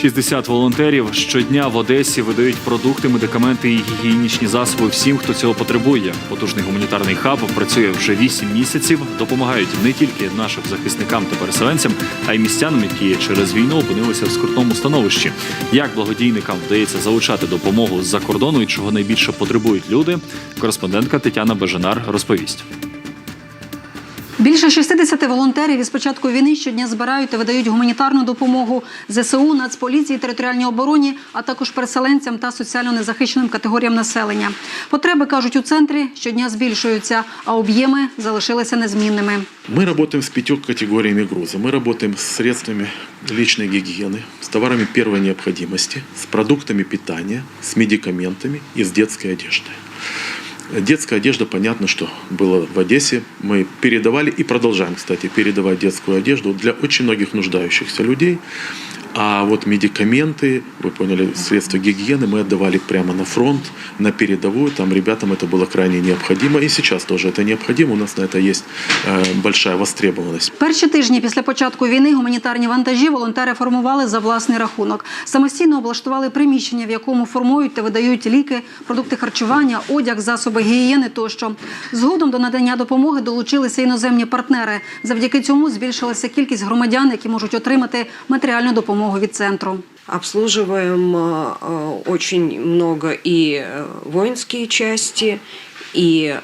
60 волонтерів щодня в Одесі видають продукти, медикаменти і гігієнічні засоби всім, хто цього потребує. Потужний гуманітарний хаб працює вже 8 місяців. Допомагають не тільки нашим захисникам та переселенцям, а й містянам, які через війну опинилися в скрутному становищі. Як благодійникам вдається залучати допомогу з-за кордону і чого найбільше потребують люди, кореспондентка Тетяна Бежанар розповість. Більше 60 волонтерів із початку війни щодня збирають та видають гуманітарну допомогу ЗСУ, Нацполіції, територіальній обороні, а також переселенцям та соціально незахищеним категоріям населення. Потреби кажуть у центрі щодня збільшуються, а об'єми залишилися незмінними. Мы работаем с пятью категориями груза. Мы работаем с средствами личной гигиены, с товарами первой необходимости, с продуктами питания, с медикаментами и с детской одеждой. Детская одежда, понятно, что было в Одессе. Мы передавали и продолжаем, кстати, передавать детскую одежду для очень многих нуждающихся людей. А вот медикаменты, вы поняли, средства гигиены мы отдавали прямо на фронт, на передовую. Там ребятам это было крайне необходимо. И сейчас тоже это необходимо. У нас на это есть э, большая востребованность. Перші тижні після початку війни гуманітарні вантажі волонтери формували за власний рахунок. Самостійно облаштували приміщення, в якому формують та видають ліки, продукти харчування, одяг, засоби гігієни тощо. Згодом до надання допомоги долучилися іноземні партнери. Завдяки цьому збільшилася кількість громадян, які можуть отримати матеріальну допомогу Від центру. Обслуживаем э, э, очень много и э, воинские части, и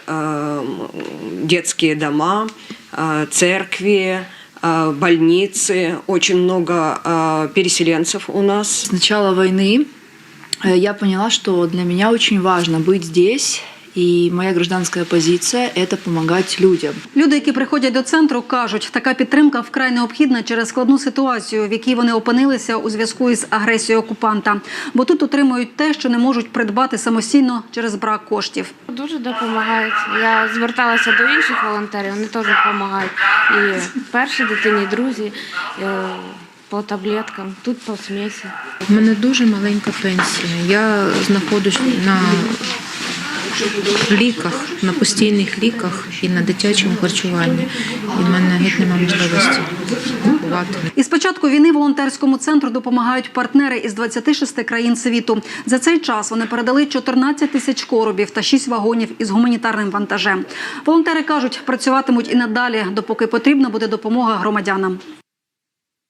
детские дома, церкви, больницы. Очень много переселенцев у нас. С начала войны я поняла, что для меня очень важно быть здесь, и моя гражданская позиция – это помогать людям. Люди, які приходять до центру, кажуть, така підтримка вкрай необхідна через складну ситуацію, в якій вони опинилися у зв'язку із агресією окупанта. Бо тут отримують те, що не можуть придбати самостійно через брак коштів. Дуже допомагають. Я зверталася до інших волонтерів, вони теж допомагають. І першій дитині, і друзі е, по таблеткам, тут по смісі. У мене дуже маленька пенсія. Я знаходжусь на ліках, на постійних ліках і на дитячому харчуванні. І в мене геть немає можливості купувати. Із початку війни волонтерському центру допомагають партнери із 26 країн світу. За цей час вони передали 14 тисяч коробів та 6 вагонів із гуманітарним вантажем. Волонтери кажуть, працюватимуть і надалі, допоки потрібна буде допомога громадянам.